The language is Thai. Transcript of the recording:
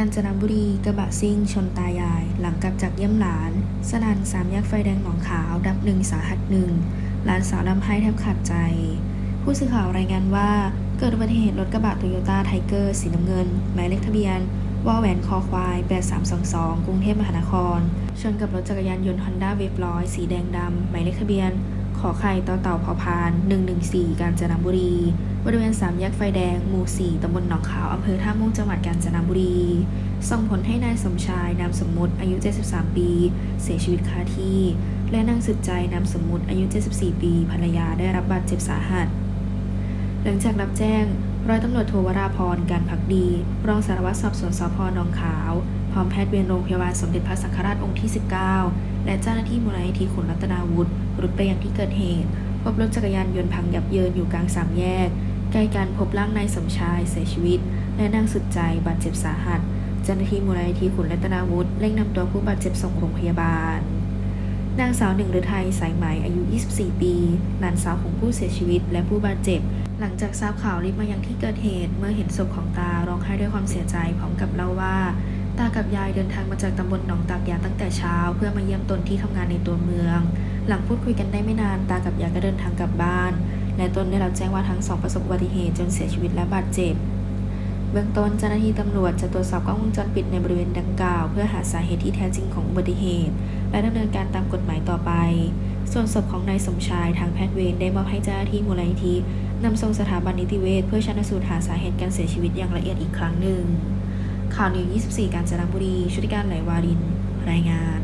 าญจนบุรีกระบะซิ่ง ชนตายาย หลังกลับจากเยี่ยมหลาน สนันสามแยกไฟแดงหนองขาว ดับหนึ่งสาหัสหนึ่งหลานสาวดำให้แทบขาดใจ ผู้สื่อข่าวรายงานว่า เกิดอุบัติเหตุรถกระบะโตโยต้าไทเกอร์สีน้ำเงิน หมายเลขทะเบียนวอแหวนคอควาย 8322 กรุงเทพมหานคร ชนกับรถจักรยานยนต์ฮอนด้าเวฟร้อยสีแดงดำหมายเลขทะเบียน ขอไข่ต่อเต่าพอพาน 114 กาญจนบุรี บริเวณสามแยกไฟแดง หมู่ 4 ตำบลหนองขาว อำเภอท่าม่วงจังหวัดกาญจนบุรี ส่งผลให้นายสมชาย นามสมมุติ อายุ 73 ปี เสียชีวิตคาที่ และนางสุดใจ นามสมมุติ อายุ 74 ปี ภรรยาได้รับบาดเจ็บสาหัส หลังจากรับแจ้ง ร้อยตำรวจโทวราพรการพักดี รองสารวัตรสอบสวนสพนองขาว พร้อมแพทย์เวรโรงพยาบาลสมเด็จพระสังฆราชองค์ที่ 19 และเจ้าหน้าที่มูลนิธิขุนรัตนาวุฒิรุดไปยังที่เกิดเหตุ พบรถจักรยานยนต์พังยับเยินอยู่กลางสามแยก ใกล้กันพบร่างนายสมชายเสียชีวิต และนางสุดใจบาดเจ็บสาหัส เจ้าหน้าที่มูลนิธิขุนรัตนาวุฒิเร่งนำตัวผู้บาดเจ็บส่งโรงพยาบาลนางสาวหนึ่งฤทัยสายไหมอายุ 24 ปี หลานสาวของผู้เสียชีวิตและผู้บาดเจ็บ หลังจากทราบข่าวรีบมายังที่เกิดเหตุ เมื่อเห็นศพของตาร้องไห้ด้วยความเสียใจพร้อมกับเล่าว่า ตากับยายเดินทางมาจากตำบลหนองตากยาตั้งแต่เช้า เพื่อมาเยี่ยมตนที่ทำงานในตัวเมือง หลังพูดคุยกันได้ไม่นานตากับยายก็เดินทางกลับบ้าน และตนได้รับแจ้งว่าทั้งสองประสบอุบัติเหตุจนเสียชีวิตและบาดเจ็บ เบื้องต้นเจ้าหน้าที่ตำรวจจะตรวจสอบกล้องวงจรปิดในบริเวณดังกล่าว เพื่อหาสาเหตุที่แท้จริงของอุบัติเหตุ และดำเนินการตามกฎหมายต่อไป ส่วนศพของนายสมชายทางแพทย์เวรได้มอบให้เจ้าหน้าที่มูลนิธินำส่งสถาบันนิติเวชเพื่อชันสูตรหาสาเหตุการเสียชีวิตอย่างละเอียดอีกครั้งหนึ่งข่าวนิว24 กาญจนบุรีชุติการไหลวาริน รายงาน